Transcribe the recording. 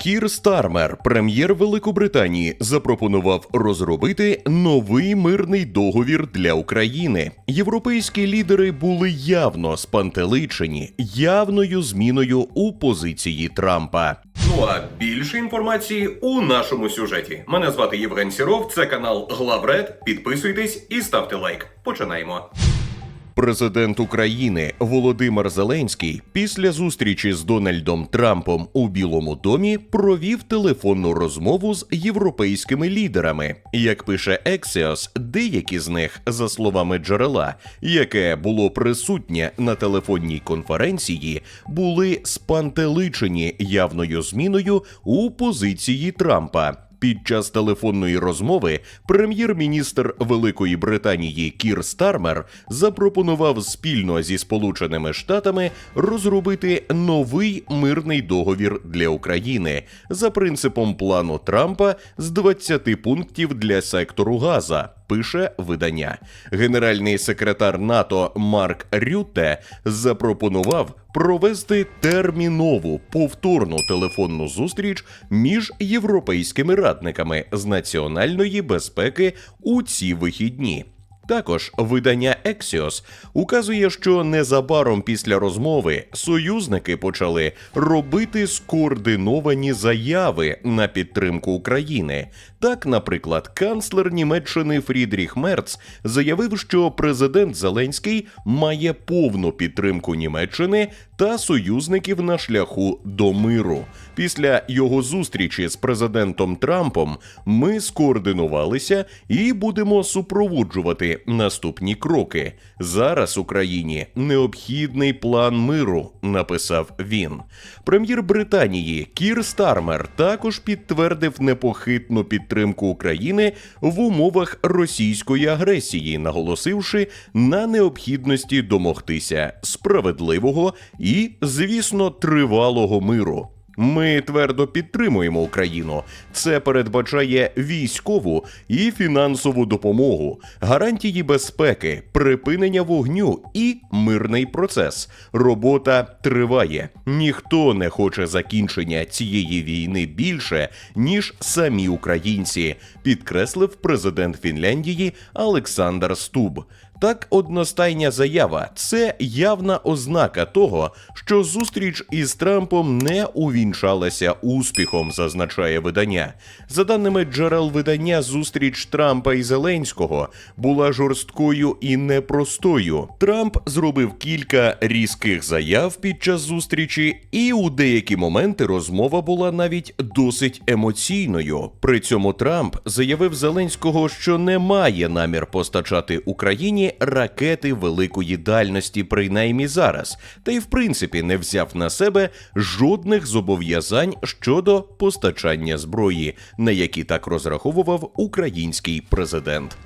Кір Стармер, прем'єр Великобританії, запропонував розробити новий мирний договір для України. Європейські лідери були явно спантеличені явною зміною у позиції Трампа. Ну а більше інформації у нашому сюжеті. Мене звати Євген Сіров. Це канал Главред. Підписуйтесь і ставте лайк. Починаємо. Президент України Володимир Зеленський після зустрічі з Дональдом Трампом у Білому домі провів телефонну розмову з європейськими лідерами. Як пише Ексіос, деякі з них, за словами джерела, яке було присутнє на телефонній конференції, були спантеличені явною зміною у позиції Трампа. Під час телефонної розмови прем'єр-міністр Великої Британії Кір Стармер запропонував спільно зі Сполученими Штатами розробити новий мирний договір для України за принципом плану Трампа з 20 пунктів для сектору Газа. Пише видання. Генеральний секретар НАТО Марк Рютте запропонував провести термінову повторну телефонну зустріч між європейськими радниками з національної безпеки у ці вихідні. Також видання Ексіос указує, що незабаром після розмови союзники почали робити скоординовані заяви на підтримку України. Так, наприклад, канцлер Німеччини Фрідріх Мерц заявив, що президент Зеленський має повну підтримку Німеччини та союзників на шляху до миру. Після його зустрічі з президентом Трампом ми скоординувалися і будемо супроводжувати наступні кроки. Зараз Україні необхідний план миру, написав він. Прем'єр Британії Кір Стармер також підтвердив непохитну підтримку України в умовах російської агресії, наголосивши на необхідності домогтися справедливого і, звісно, тривалого миру. Ми твердо підтримуємо Україну. Це передбачає військову і фінансову допомогу, гарантії безпеки, припинення вогню і мирний процес. Робота триває. Ніхто не хоче закінчення цієї війни більше, ніж самі українці, підкреслив президент Фінляндії Олександр Стуб. Так, одностайня заява це явна ознака того, що зустріч із Трампом не увінчалася успіхом, зазначає видання. За даними джерел видання, зустріч Трампа і Зеленського була жорсткою і непростою. Трамп зробив кілька різких заяв під час зустрічі, і у деякі моменти розмова була навіть досить емоційною. При цьому Трамп заявив Зеленського, що не має намір постачати Україні ракети великої дальності, принаймні зараз, та й в принципі не взяв на себе жодних зобов'язань щодо постачання зброї, на які так розраховував український президент.